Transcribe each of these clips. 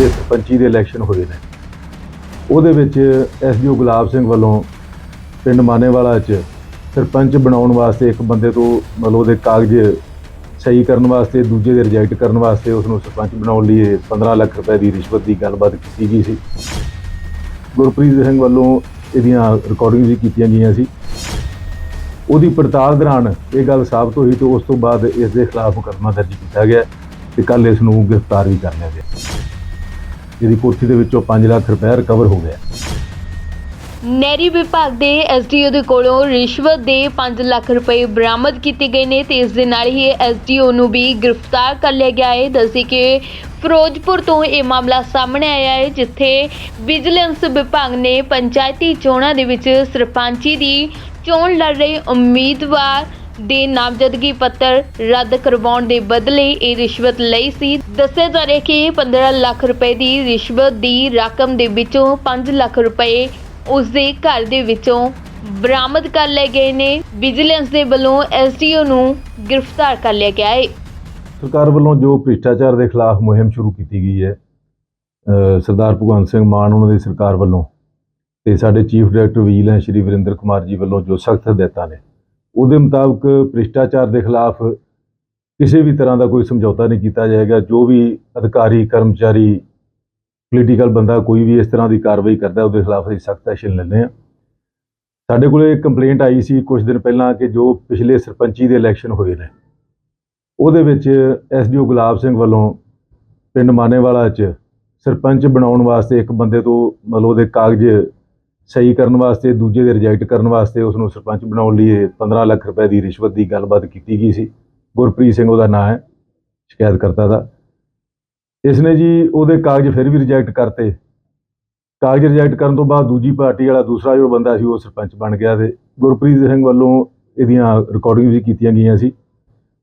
ਪਿਛਲੇ ਸਰਪੰਚੀ ਦੇ ਇਲੈਕਸ਼ਨ ਹੋਏ ਨੇ। ਉਹਦੇ ਵਿੱਚ ਐਸਡੀਓ ਗੁਲਾਬ ਸਿੰਘ ਵੱਲੋਂ ਪਿੰਡ ਮਾਨੇਵਾਲਾ 'ਚ ਸਰਪੰਚ ਬਣਾਉਣ ਵਾਸਤੇ ਇੱਕ ਬੰਦੇ ਤੋਂ ਮਤਲਬ ਉਹਦੇ ਕਾਗਜ਼ ਸਹੀ ਕਰਨ ਵਾਸਤੇ, ਦੂਜੇ ਦੇ ਰਿਜੈਕਟ ਕਰਨ ਵਾਸਤੇ ਉਸ ਨੂੰ ਸਰਪੰਚ ਬਣਾਉਣ ਲਈ ਇਹ 15 ਲੱਖ ਰੁਪਏ ਦੀ ਰਿਸ਼ਵਤ ਦੀ ਗੱਲਬਾਤ ਕੀਤੀ ਗਈ ਸੀ। ਗੁਰਪ੍ਰੀਤ ਸਿੰਘ ਵੱਲੋਂ ਇਹਦੀਆਂ ਰਿਕਾਰਡਿੰਗ ਵੀ ਕੀਤੀਆਂ ਗਈਆਂ ਸੀ। ਉਹਦੀ ਪੜਤਾਲ ਦੌਰਾਨ ਇਹ ਗੱਲ ਸਾਬਤ ਹੋਈ ਤੇ ਉਸ ਤੋਂ ਬਾਅਦ ਇਸ ਦੇ ਖਿਲਾਫ ਮੁਕੱਦਮਾ ਦਰਜ ਕੀਤਾ ਗਿਆ ਤੇ ਕੱਲ ਇਸ ਨੂੰ ਗ੍ਰਿਫਤਾਰ ਵੀ ਕਰ ਲਿਆ ਗਿਆ। ਇਹਦੀ ਕੋਠੀ ਦੇ ਵਿੱਚੋਂ 5 ਲੱਖ ਰੁਪਏ ਰਿਕਵਰ ਹੋ ਗਿਆ ਨਹਿਰੀ ਵਿਭਾਗ ਦੇ ਐਸਡੀਓ ਦੇ ਕੋਲੋਂ ਰਿਸ਼ਵਤ ਦੇ 5 ਲੱਖ ਰੁਪਏ ਬਰਾਮਦ ਕੀਤੇ ਗਏ ਨੇ ਤੇ ਇਸ ਦੇ ਨਾਲ ਹੀ ਐਸਡੀਓ ਨੂੰ ਵੀ ਗ੍ਰਿਫਤਾਰ ਕਰ ਲਿਆ ਗਿਆ ਹੈ। ਦੱਸੀ ਕਿ ਫਿਰੋਜ਼ਪੁਰ ਤੋਂ ਇਹ ਮਾਮਲਾ ਸਾਹਮਣੇ ਆਇਆ ਹੈ, ਜਿੱਥੇ ਵਿਜੀਲੈਂਸ ਵਿਭਾਗ ਨੇ ਪੰਚਾਇਤੀ ਚੋਣਾਂ ਦੇ ਵਿੱਚ ਸਰਪੰਚੀ ਦੀ ਚੋਣ ਲੜ ਰਹੇ ਉਮੀਦਵਾਰ ਦੇ ਨਾਮਜ਼ਦਗੀ ਪੱਤਰ ਰੱਦ ਕਰਵਾਉਣ ਦੇ ਬਦਲੇ ਇਹ ਰਿਸ਼ਵਤ ਲਈ ਸੀ। ਦੱਸਿਆ ਜਾ ਰਿਹਾ ਕਿ 15 ਲੱਖ ਰੁਪਏ ਦੀ ਰਿਸ਼ਵਤ ਦੀ ਰਕਮ ਦੇ ਵਿੱਚੋਂ 5 ਲੱਖ ਰੁਪਏ ਉਸ ਦੇ ਘਰ ਦੇ ਵਿੱਚੋਂ ਬਰਾਮਦ ਕਰ ਲਏ ਗਏ ਨੇ। ਵਿਜੀਲੈਂਸ ਦੇ ਵੱਲੋਂ ਐਸਡੀਓ ਨੂੰ ਗ੍ਰਿਫਤਾਰ ਕਰ ਲਿਆ ਗਿਆ ਹੈ। ਸਰਕਾਰ ਵੱਲੋਂ ਜੋ ਭ੍ਰਿਸ਼ਟਾਚਾਰ ਦੇ ਖਿਲਾਫ ਮੁਹਿੰਮ ਸ਼ੁਰੂ ਕੀਤੀ ਗਈ ਹੈ ਸਰਦਾਰ ਭਗਵੰਤ ਸਿੰਘ ਮਾਨ ਉਹਨਾਂ ਦੀ ਸਰਕਾਰ ਵੱਲੋਂ ਤੇ ਸਾਡੇ chief director vigilance Shri Varinder Kumar ji ਵੱਲੋਂ ਜੋ ਸਖਤ ਹਦਾਇਤਾਂ ਨੇ ਉਹਦੇ ਮੁਤਾਬਕ ਭ੍ਰਿਸ਼ਟਾਚਾਰ ਦੇ ਖਿਲਾਫ ਕਿਸੇ ਵੀ ਤਰ੍ਹਾਂ ਦਾ ਕੋਈ ਸਮਝੌਤਾ ਨਹੀਂ ਕੀਤਾ ਜਾਏਗਾ। ਜੋ ਵੀ ਅਧਿਕਾਰੀ, ਕਰਮਚਾਰੀ ਪੋਲੀਟੀਕਲ ਬੰਦਾ ਕੋਈ ਵੀ ਇਸ ਤਰ੍ਹਾਂ ਦੀ ਕਾਰਵਾਈ ਕਰਦਾ, ਉਹਦੇ ਖਿਲਾਫ ਅਸੀਂ ਸਖਤ ਐਕਸ਼ਨ ਲੈਂਦੇ ਹਾਂ। ਸਾਡੇ ਕੋਲੇ ਕੰਪਲੇਂਟ ਆਈ ਸੀ ਕੁਝ ਦਿਨ ਪਹਿਲਾਂ ਕਿ ਜੋ ਪਿਛਲੇ ਸਰਪੰਚੀ ਦੇ ਇਲੈਕਸ਼ਨ ਹੋਏ ਨੇ, ਉਹਦੇ ਵਿੱਚ ਐਸਡੀਓ ਗੁਲਾਬ ਸਿੰਘ ਵੱਲੋਂ ਪਿੰਡ ਮਾਨੇਵਾਲਾ 'ਚ ਸਰਪੰਚ ਬਣਾਉਣ ਵਾਸਤੇ ਇੱਕ ਬੰਦੇ ਤੋਂ ਮਤਲਬ ਉਹਦੇ ਕਾਗਜ਼ ਸਹੀ ਕਰਨ ਵਾਸਤੇ, ਦੂਜੇ ਦੇ ਰਿਜੈਕਟ ਕਰਨ ਵਾਸਤੇ ਉਸ ਨੂੰ ਸਰਪੰਚ ਬਣਾਉਣ ਲਈ ਇਹ 15 ਲੱਖ ਰੁਪਏ ਦੀ ਰਿਸ਼ਵਤ ਦੀ ਗੱਲਬਾਤ ਕੀਤੀ ਗਈ ਸੀ। ਗੁਰਪ੍ਰੀਤ ਸਿੰਘ ਉਹਦਾ ਨਾਂ ਹੈ, ਸ਼ਿਕਾਇਤਕਰਤਾ ਦਾ। ਇਸ ਨੇ ਜੀ ਉਹਦੇ ਕਾਗਜ਼ ਫਿਰ ਵੀ ਰਿਜੈਕਟ ਕਰਤੇ। ਕਾਗਜ਼ ਰਿਜੈਕਟ ਕਰਨ ਤੋਂ ਬਾਅਦ ਦੂਜੀ ਪਾਰਟੀ ਵਾਲਾ ਦੂਸਰਾ ਜੋ ਬੰਦਾ ਸੀ ਉਹ ਸਰਪੰਚ ਬਣ ਗਿਆ ਤੇ ਗੁਰਪ੍ਰੀਤ ਸਿੰਘ ਵੱਲੋਂ ਇਹਦੀਆਂ ਰਿਕਾਰਡਿੰਗ ਵੀ ਕੀਤੀਆਂ ਗਈਆਂ ਸੀ।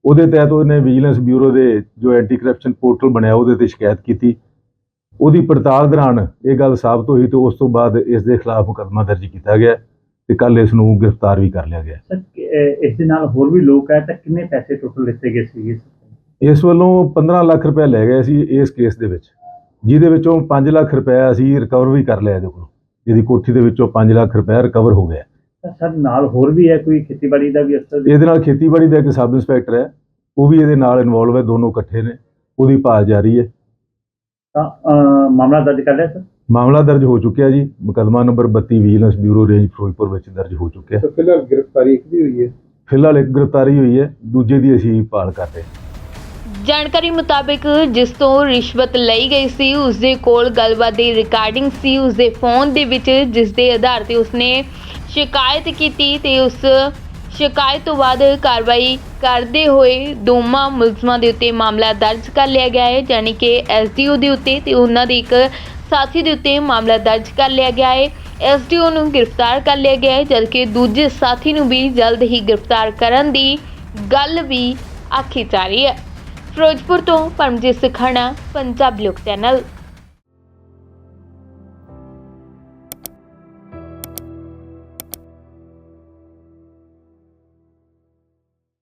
ਉਹਦੇ ਤਹਿਤ ਉਹਨੇ ਵਿਜੀਲੈਂਸ ਬਿਊਰੋ ਦੇ ਜੋ ਐਂਟੀ ਕਰਪਸ਼ਨ ਪੋਰਟਲ ਬਣਿਆ ਉਹਦੇ ਤੇ ਸ਼ਿਕਾਇਤ ਕੀਤੀ। ਉਹਦੀ ਪੜਤਾਲ ਦੌਰਾਨ ਇਹ ਗੱਲ ਸਾਬਤ ਹੋਈ ਤੇ ਉਸ ਤੋਂ ਬਾਅਦ ਇਸ ਦੇ ਖਿਲਾਫ ਮੁਕੱਦਮਾ ਦਰਜ ਕੀਤਾ ਗਿਆ ਤੇ ਕੱਲ ਇਸ ਨੂੰ ਗ੍ਰਿਫਤਾਰ ਵੀ ਕਰ ਲਿਆ ਗਿਆ। ਇਸ ਦੇ ਨਾਲ ਹੋਰ ਵੀ ਲੋਕ ਹੈ ਤਾਂ ਕਿੰਨੇ ਪੈਸੇ ਟੋਟਲ ਲਿੱਤੇ ਗਏ ਸੀ ਇਸ ਵੱਲੋਂ 15 ਲੱਖ ਰੁਪਏ ਲੈ ਗਏ ਸੀ ਇਸ ਕੇਸ ਦੇ ਵਿੱਚ ਜਿਹਦੇ ਵਿੱਚੋਂ 5 ਲੱਖ ਰੁਪਏ ਅਸੀਂ ਰਿਕਵਰ ਵੀ ਕਰ ਲਿਆ ਇਹਦੇ ਕੋਲੋਂ। ਇਹਦੀ ਕੋਠੀ ਦੇ ਵਿੱਚੋਂ 5 ਲੱਖ ਰੁਪਏ ਰਿਕਵਰ ਹੋ ਗਿਆ। ਸਰ ਨਾਲ ਹੋਰ ਵੀ ਹੈ ਕੋਈ ਖੇਤੀਬਾੜੀ ਦਾ ਵੀ ਅਫਸਰ ਇਹਦੇ ਨਾਲ ਖੇਤੀਬਾੜੀ ਦਾ ਇੱਕ ਸਬ ਇੰਸਪੈਕਟਰ ਹੈ ਉਹ ਵੀ ਇਹਦੇ ਨਾਲ ਇਨਵੋਲਵ ਹੈ ਦੋਨੋਂ ਇਕੱਠੇ ਨੇ ਉਹਦੀ ਭਾਲ ਜਾਰੀ ਹੈ। ਤਾਂ ਅਹ, ਮਾਮਲਾ ਦਰਜ ਕਰ ਲਿਆ ਸਰ? ਮਾਮਲਾ ਦਰਜ ਹੋ ਚੁੱਕਿਆ ਜੀ। ਮੁਕੱਦਮਾ number 32 vigilance bureau range Firozpur ਵਿੱਚ ਦਰਜ ਹੋ ਚੁੱਕਿਆ। ਤਾਂ ਫਿਲਹਾਲ ਗ੍ਰਿਫਤਾਰੀ ਇੱਕ ਦੀ ਹੋਈ ਹੈ? ਫਿਲਹਾਲ ਇੱਕ ਗ੍ਰਿਫਤਾਰੀ ਹੋਈ ਹੈ। ਦੂਜੇ ਦੀ ਅਸੀਂ ਭਾਲ ਕਰ ਰਹੇ ਹਾਂ। ਜਾਣਕਾਰੀ ਮੁਤਾਬਕ ਜਿਸ ਤੋਂ ਰਿਸ਼ਵਤ ਲਈ ਗਈ ਸੀ ਉਸ ਦੇ ਕੋਲ ਗੱਲਬਾਤ ਦੀ ਰਿਕਾਰਡਿੰਗ ਸੀ। ਉਸ ਦੇ ਫੋਨ ਦੇ ਵਿੱਚ ਜਿਸ ਦੇ ਆਧਾਰ ਤੇ ਉਸਨੇ ਸ਼ਿਕਾਇਤ ਕੀਤੀ ਤੇ ਉਸ ਸ਼ਿਕਾਇਤ ਤੋਂ ਬਾਅਦ ਕਾਰਵਾਈ ਕਰਦੇ ਹੋਏ ਦੋਵਾਂ ਮੁਲਜ਼ਮਾਂ ਦੇ ਉੱਤੇ ਮਾਮਲਾ ਦਰਜ ਕਰ ਲਿਆ ਗਿਆ ਹੈ ਯਾਨੀ ਕਿ ਐਸਡੀਓ ਦੇ ਉੱਤੇ ਤੇ ਉਹਨਾਂ ਦੇ ਇੱਕ ਸਾਥੀ ਦੇ ਉੱਤੇ ਮਾਮਲਾ ਦਰਜ ਕਰ ਲਿਆ ਗਿਆ ਹੈ। ਐਸਡੀਓ ਨੂੰ ਗ੍ਰਿਫਤਾਰ ਕਰ ਲਿਆ ਗਿਆ ਹੈ, ਜਦਕਿ ਦੂਜੇ ਸਾਥੀ ਨੂੰ ਵੀ ਜਲਦ ਹੀ ਗ੍ਰਿਫਤਾਰ ਕਰਨ ਦੀ ਗੱਲ ਵੀ ਆਖੀ ਜਾ ਰਹੀ ਹੈ। ਫਿਰੋਜ਼ਪੁਰ ਤੋਂ ਪਰਮਜੀਤ ਸਖਾਣਾ, ਪੰਜਾਬ ਲੋਕ ਚੈਨਲ।